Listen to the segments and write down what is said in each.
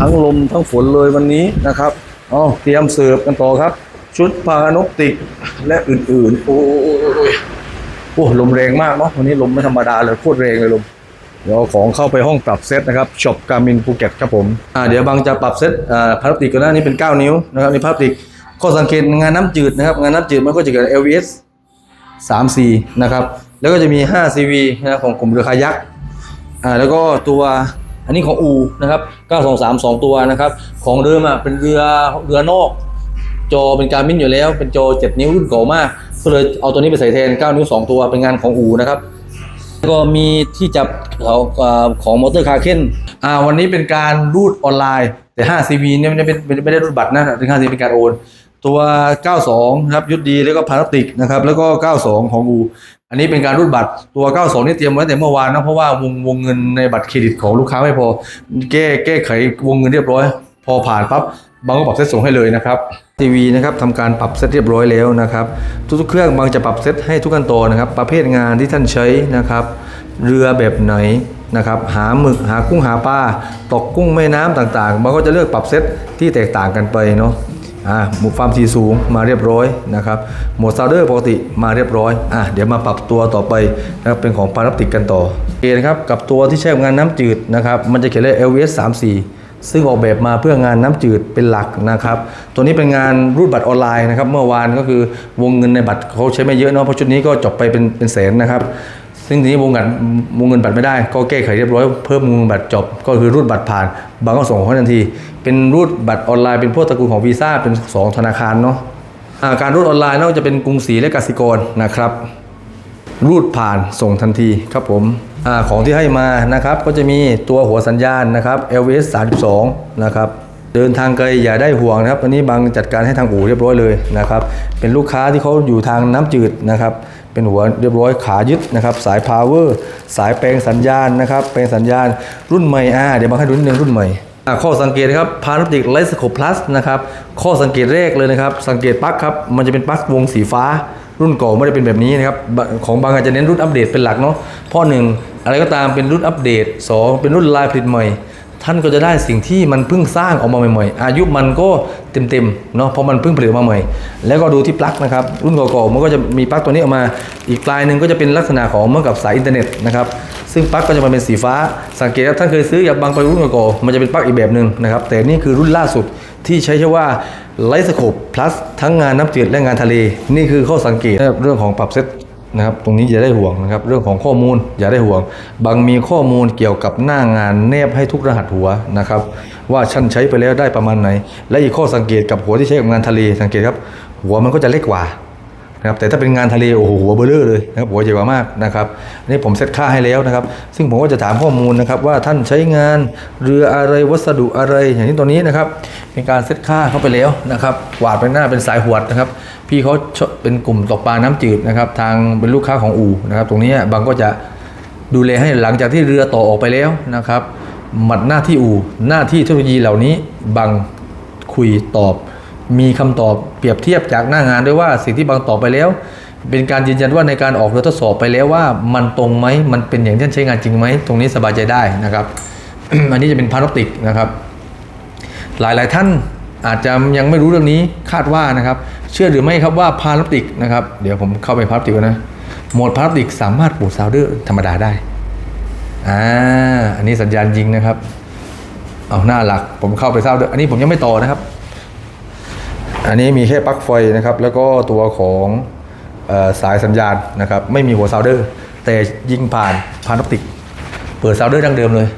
ทั้งลมทั้งฝนเลยวันนี้นะครับอ๋อเตรียมเสิร์ฟกันต่อครับ ชุดพานกติกและอื่นๆ โอ้ยโอ้ลมแรงมากเนาะวันนี้ลมไม่ธรรมดาเลยโคตรแรงเลยลมเดี๋ยวเอาของเข้าไปห้องปรับเซตนะครับช็อปการมินภูเก็ตครับผมอ่าเดี๋ยวบางจะปรับเซตอ่าพลาสติกกันนะนี่เป็น 9 นิ้วนะครับนี่พลาสติกข้อสังเกตงานน้ำจืดนะครับ งานน้ำจืดมันก็จะเกิด LVS 3 C นะครับ แล้วก็จะมี 5 CV นะของกลุ่มเรือคายักอ่าแล้วก็ตัว อันนี้ของอูนะครับ923 2 ตัวนะครับ ของเดิมอะเป็นเรือเรือนอก จอเป็นการมินอยู่แล้ว เป็นจอ 7 นิ้วรุ่นเก่ามากก็เลยเอาตัวนี้ไปใส่แทน 9 นิ้ว 2 ตัวเป็นงานของอูนะครับก็มีที่จับของของมอเตอร์คาร์เคนอ่าวันนี้เป็นการรูดออนไลน์แต่ 5 CV เนี่ยไม่ได้เป็นไม่ได้รูดบัตรนะถึง 5 CV เป็นการโอน ตัว 92 นะครับยุดดีแล้วก็พลาสติกนะครับแล้วก็ 92 ของอู อันนี้เป็นการรูดบัตรตัว 92 นี่เตรียมไว้แต่เมื่อวานนะเพราะว่าวงวงเงินในบัตรเครดิตของลูกค้าไม่พอ แก้แก้ไขวงเงินเรียบร้อย พอผ่านปั๊บบางก็ปรับเซตส่งให้เลยนะครับทีวีนะครับทำการปรับเซตเรียบร้อยแล้วนะครับทุกๆเครื่องบางจะปรับเซตให้ทุกขั้นตอนนะครับ ประเภทงานที่ท่านใช้นะครับ เรือแบบไหนนะครับหาหมึกหากุ้งหาปลาตกกุ้งแม่น้ำต่างๆบางก็จะเลือกปรับเซตที่แตกต่างกันไปเนาะ อ่าหมุดความถี่สูงมาเรียบร้อยนะครับหมดซาวเดอร์ปกติมาเรียบร้อยอะเดี๋ยวมาปรับตัวต่อไปนะครับเป็นของพาราติกกันต่อโอเคนะครับกับตัวที่ใช้กับงานน้ำจืดนะครับมันจะเขียนเลย LVS 34ซึ่งออกแบบมาเพื่องานน้ำจืดเป็นหลักนะครับ ตัวนี้เป็นงานรูดบัตรออนไลน์นะครับ เมื่อวานก็คือวงเงินในบัตรเขาใช้ไม่เยอะเนาะ เพราะชุดนี้ก็จบไปเป็นเป็นแสนนะครับ ซึ่งทีนี้วงเงินวงเงินบัตรไม่ได้ ก็แก้ไขเรียบร้อยเพิ่มวงเงินบัตรจบ ก็คือรูดบัตรผ่าน บางก็ส่งเขาทันที เป็นรูดบัตรออนไลน์เป็นพวกตระกูลของวีซ่าเป็นสองธนาคารเนาะการรูดออนไลน์นอกจากเป็นกรุงศรีและกสิกรนะครับรูดผ่านส่งทันทีครับผมอของที่ให้มานะครับก็จะมีตัวหัวสัญญาณนะครับ LVS 32 นะครับเดินทางไกลอย่าได้ห่วงนะครับอันนี้บางจัดการให้ทางอู่เรียบร้อยเลยนะครับเป็นลูกค้าที่เขาอยู่ทางน้ำจืดนะครับ เป็นหัวเรียบร้อยขายึดนะครับ สายพาวเวอร์สายแปลงสัญญาณนะครับแปลงสัญญาณรุ่นใหม่อ่าเดี๋ยวมาให้ดูนิดนึงรุ่นใหม่อะข้อสังเกตนะครับพาราติกไลท์สโคปพลัสนะครับข้อสังเกตแรกเลยนะครับสังเกตปลั๊กครับมันจะเป็นปลั๊กวงสีฟ้า รุ่นเก่าไม่ได้เป็นแบบนี้นะครับของบางอาจจะเน้นรุ่นอัปเดตเป็นหลักเนาะเพราะหนึ่งอะไรก็ตามเป็นรุ่นอัปเดตสองเป็นรุ่นลายผลิตใหม่ ท่านก็จะได้สิ่งที่มันเพิ่งสร้างออกมาใหม่ๆ อายุมันก็เต็มๆเนาะเพราะมันเพิ่งผลิตออกมาใหม่ แล้วก็ดูที่ปลั๊กนะครับ รุ่นเก่าๆมันก็จะมีปลั๊กตัวนี้ออกมา อีกปลายหนึ่งก็จะเป็นลักษณะของเหมือนกับสายอินเทอร์เน็ตนะครับ ซึ่งปลั๊กก็จะมาเป็นสีฟ้า สังเกตว่าท่านเคยซื้ออย่างบางไปรุ่นเก่าๆมันจะเป็นปลั๊กอีกแบบหนึ่งนะครับ แต่นี่คือรุ่นล่าสุดที่ใช้ชื่อว่าไลท์สโคป plus ทั้งงานน้ำจืดและงานทะเล นี่คือข้อสังเกตเรื่องของปรับเซต นะครับตรงนี้อย่าได้ห่วงนะครับเรื่องของข้อมูลอย่าได้ห่วง บางมีข้อมูลเกี่ยวกับหน้างานแนบให้ทุกรหัสหัวนะครับว่าชั้นใช้ไปแล้วได้ประมาณไหน และอีกข้อสังเกตกับหัวที่ใช้กับงานทะเลสังเกตครับหัวมันก็จะเล็กกว่า นะครับแต่ถ้าเป็นงานทะเลโอ้โหหัวเบลอเลยนะครับหัวใหญ่กว่ามากนะครับอันนี้ผมเซตค่าให้แล้วนะครับ ซึ่งผมก็จะถามข้อมูลนะครับว่าท่านใช้งานเรืออะไรวัสดุอะไรอย่างนี้ตัวนี้นะครับเป็นการเซตค่าเข้าไปแล้วนะครับกวาดไปหน้าเป็นสายหวดนะครับพี่เขาเป็นกลุ่มตกปลาน้ำจืดนะครับทางเป็นลูกค้าของอู่นะครับ ตรงนี้บางก็จะดูแลให้หลังจากที่เรือต่อออกไปแล้วนะครับหมัดหน้าที่อู่หน้าที่เทคโนโลยีเหล่านี้บางคุยตอบ มีคำตอบเปรียบเทียบจากหน้างานด้วยว่าสิ่งที่บางตอบไปแล้ว เป็นการยืนยันว่าในการออกเรือทดสอบไปแล้วว่ามันตรงไหมมันเป็นอย่างที่ใช้งานจริงไหมตรงนี้สบายใจได้นะครับ อันนี้จะเป็นพาราติกนะครับ หลายๆท่านอาจจะยังไม่รู้เรื่องนี้คาดว่านะครับ เชื่อหรือไม่ครับว่าพาราติกนะครับ เดี๋ยวผมเข้าไปพาราติกก่อนะโหมดพาราติกสามารถปลูกซาวเดอร์ธรรมดาได้อ่าอันนี้สัญญาณยิงนะครับ เอาหน้าหลักผมเข้าไปซาวเดอร์อันนี้ผมยังไม่ต่อนะครับ อันนี้มีแค่ปลั๊กไฟนะครับ แล้วก็ตัวของออสายสัญญาณนะครับ ไม่มีหัวซาวเดอร์ แต่ยิงผ่านพาราติก เปิดซาวเดอร์ดังเดิมเลย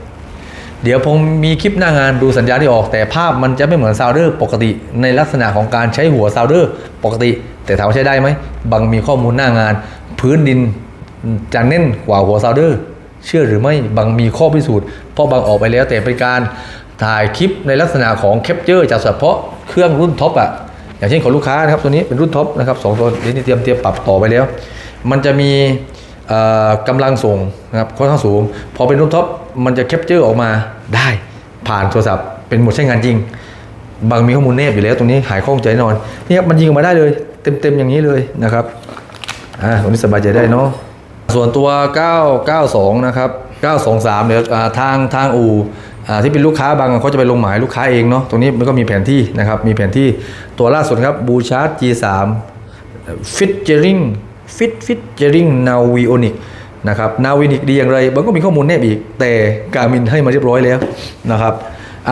เดี๋ยวผมมีคลิปหน้างานดูสัญญาณที่ออก แต่ภาพมันจะไม่เหมือนซาวเดอร์ปกติ ในลักษณะของการใช้หัวซาวเดอร์ปกติ แต่ถามว่าใช้ได้ไหมบางมีข้อมูลหน้างาน พื้นดินจะแน่นกว่าหัวซาวเดอร์เชื่อหรือไม่บางมีข้อพิสูจน์เพราะบางออกไปแล้วแต่เป็นการถ่ายคลิปในลักษณะของแคปเจอร์จากเฉพาะเครื่องรุ่นท็อปอะ อย่างเช่นของลูกค้านะครับตัวนี้เป็นรุ่นท็อปนะครับสองตัวนี้เตรียมเตรียมปรับต่อไปแล้ว มันจะมีเอ่อกำลังส่งนะครับค่อนข้างสูง พอเป็นรูปท็อปมันจะแคปเจอร์ออกมาได้ผ่านโทรศัพท์เป็นหมดใช้งานจริง บางมีข้อมูลแนบอยู่แล้วตรงนี้หายข้องใจแน่นอนนี่ครับมันยิงออกมาได้เลย เต็มๆอย่างนี้เลยนะครับอ่าตรงนี้สบายใจได้เนาะส่วนตัว 992 นะครับ 923เดี๋ยวทางทางอู่ ที่เป็นลูกค้าบางเขาจะไปลงหมายลูกค้าเองเนาะตรงนี้มันก็มีแผนที่นะครับมีแผนที่ตัวล่าสุดครับบูชาร์ G3 ฟิตเจอริงฟิตฟิตเจอริงนาวิโอนิกนะครับนาวินิกดีอย่างไรบางก็มีข้อมูลแนบอีก แต่การมินให้มาเรียบร้อยแล้วนะครับ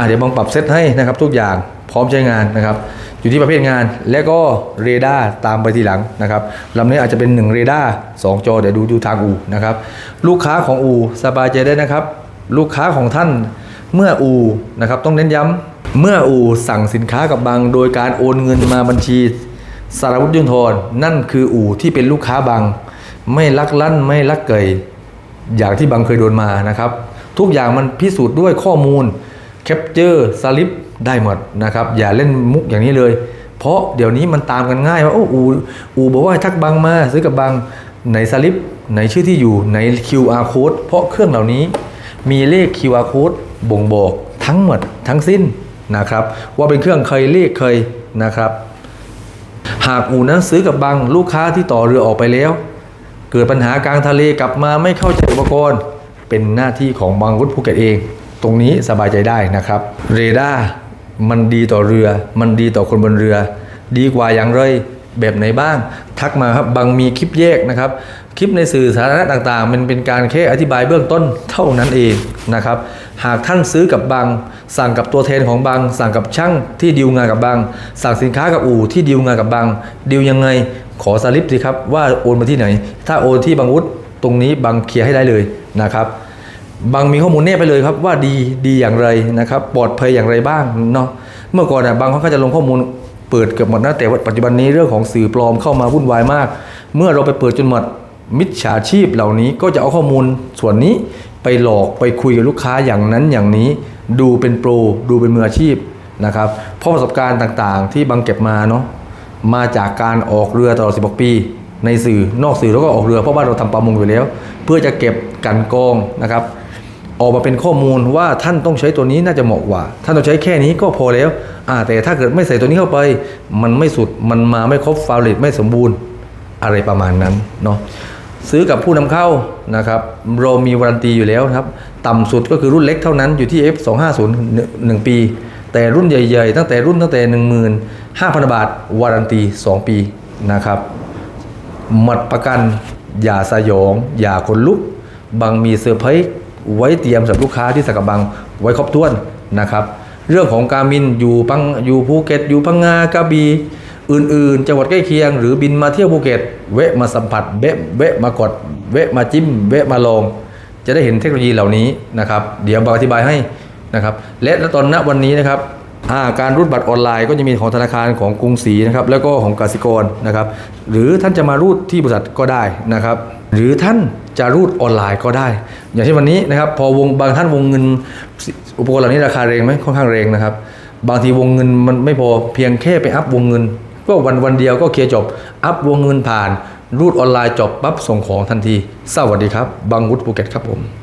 เดี๋ยวบางปรับเซตให้นะครับทุกอย่างพร้อมใช้งานนะครับอยู่ที่ประเภทงานและก็เรดาร์ตามไปทีหลังนะครับลำนี้อาจจะเป็น 1 เรดาร์2จอเดี๋ยวดูดูทางอูนะครับลูกค้าของอูสบายใจได้นะครับ ลูกค้าของท่าน เมื่ออูนะครับต้องเน้นย้ำเมื่ออูสั่งสินค้ากับบางโดยการโอนเงินมาบัญชีสารวุฒิยุนทรนั่นคืออู่ที่เป็นลูกค้าบางไม่ลักลั่นไม่ลักเกยอย่างที่บางเคยโดนมานะครับ ทุกอย่างมันพิสูจน์ด้วยข้อมูลแคปเจอร์สลิปได้หมดนะครับ อย่าเล่นมุกอย่างนี้เลย เพราะเดี๋ยวนี้มันตามกันง่ายว่าโอ้อูอูบอกว่าทักบังมาซื้อกับบังไหนสลิปไหนชื่อที่อยู่ไหน QR code เพราะเครื่องเหล่านี้มีเลข QR code บ่งบอกทั้งหมดทั้งสิ้นนะครับ ว่าเป็นเครื่องเคยเลขเคยนะครับ หากอู่นั้นซื้อกับบางลูกค้าที่ต่อเรือออกไปแล้ว เกิดปัญหากลางทะเลกลับมาไม่เข้าใจอุปกรณ์ เป็นหน้าที่ของบางวุฒภูเก็ตเอง ตรงนี้สบายใจได้นะครับ เรดาร์มันดีต่อเรือ มันดีต่อคนบนเรือ ดีกว่าอย่างไร แบบไหนบ้าง ทักมาครับบางมีคลิปแยกนะครับ คลิปในสื่อสาธารณะต่างๆ มันเป็นการแค่อธิบายเบื้องต้นเท่านั้นเองนะครับ หากท่านซื้อกับบาง สั่งกับตัวแทนของบาง สั่งกับช่างที่ดีลงานกับบาง สั่งสินค้ากับอู่ที่ดีลงานกับบางดีลยังไงขอสลิปสิครับว่าโอนมาที่ไหน ถ้าโอนที่บางวุฒตรงนี้บางเคลียร์ให้ได้เลยนะครับบางมีข้อมูลแนบไปเลยครับว่าดีดีอย่างไรนะครับ ปลอดภัยอย่างไรบ้างเนาะเมื่อก่อนน่ะบางเขาก็จะลงข้อมูล เปิดเกือบหมดนะแต่ว่าปัจจุบันนี้เรื่องของสื่อปลอมเข้ามาวุ่นวายมาก เมื่อเราไปเปิดจนหมดมิจฉาชีพเหล่านี้ก็จะเอาข้อมูลส่วนนี้ไปหลอกไปคุยกับลูกค้าอย่างนั้นอย่างนี้ ดูเป็นโปร ดูเป็นมืออาชีพนะครับเพราะประสบการณ์ต่างๆ ที่บางเก็บมาเนาะมาจากการออกเรือตลอด 16 ปี ในสื่อนอกสื่อแล้วก็ออกเรือเพราะบ้าเราทำประมงอยู่แล้ว เพื่อจะเก็บกันกองนะครับ ออกมาเป็นข้อมูลว่าท่านต้องใช้ตัวนี้น่าจะเหมาะกว่า ท่านต้องใช้แค่นี้ก็พอแล้ว อ่าแต่ถ้าเกิดไม่ใส่ตัวนี้เข้าไป มันไม่สุดมันมาไม่ครบฟาวลิตไม่สมบูรณ์อะไรประมาณนั้นเนาะซื้อกับผู้นำเข้านะครับเรามีวารันตีอยู่แล้วนะครับ ต่ำสุดก็คือรุ่นเล็กเท่านั้นอยู่ที่ F250 1 ปี แต่รุ่นใหญ่ ๆ ตั้งแต่รุ่นตั้งแต่ 15,000 บาท วารันตี 2 ปีนะครับหมดประกัน อย่าสยอง อย่าขนลุก บางมีเซอร์ไพรส์ไว้เตรียมสำหรับลูกค้าที่สักกับบางไว้ครบถ้วนนะครับ เรื่องของการบินอยู่ปังอยู่ภูเก็ต อยู่พังงากระบี่อื่นๆ จังหวัดใกล้เคียง หรือบินมาเที่ยวภูเก็ตแวะมาสัมผัสแวะแวะมากดแวะมาจิ้มแวะมาลองจะได้เห็นเทคโนโลยีเหล่านี้นะครับเดี๋ยวบางอธิบายให้นะครับและตอนณวันนี้นะครับาการรูดบัตรออนไลน์ก็จะมีของธนาคารของกรุงศรีนะครับแล้วก็ของกสิกรนะครับหรือท่านจะมารูดที่บริษัทก็ได้นะครับ หรือท่านจะรูดออนไลน์ก็ได้ อย่างเช่นวันนี้นะครับพอวงบางท่านวงเงินอุปกรณ์เหล่านี้ราคาแรงไหมค่อนข้างแรงนะครับ บางทีวงเงินมันไม่พอเพียงแค่ไปอัพวงเงิน ก็วันวันเดียวก็เคลียร์จบ อัพวงเงินผ่าน รูดออนไลน์จบปั๊บส่งของทันที สวัสดีครับบางวุฒิภูเก็ตครับผม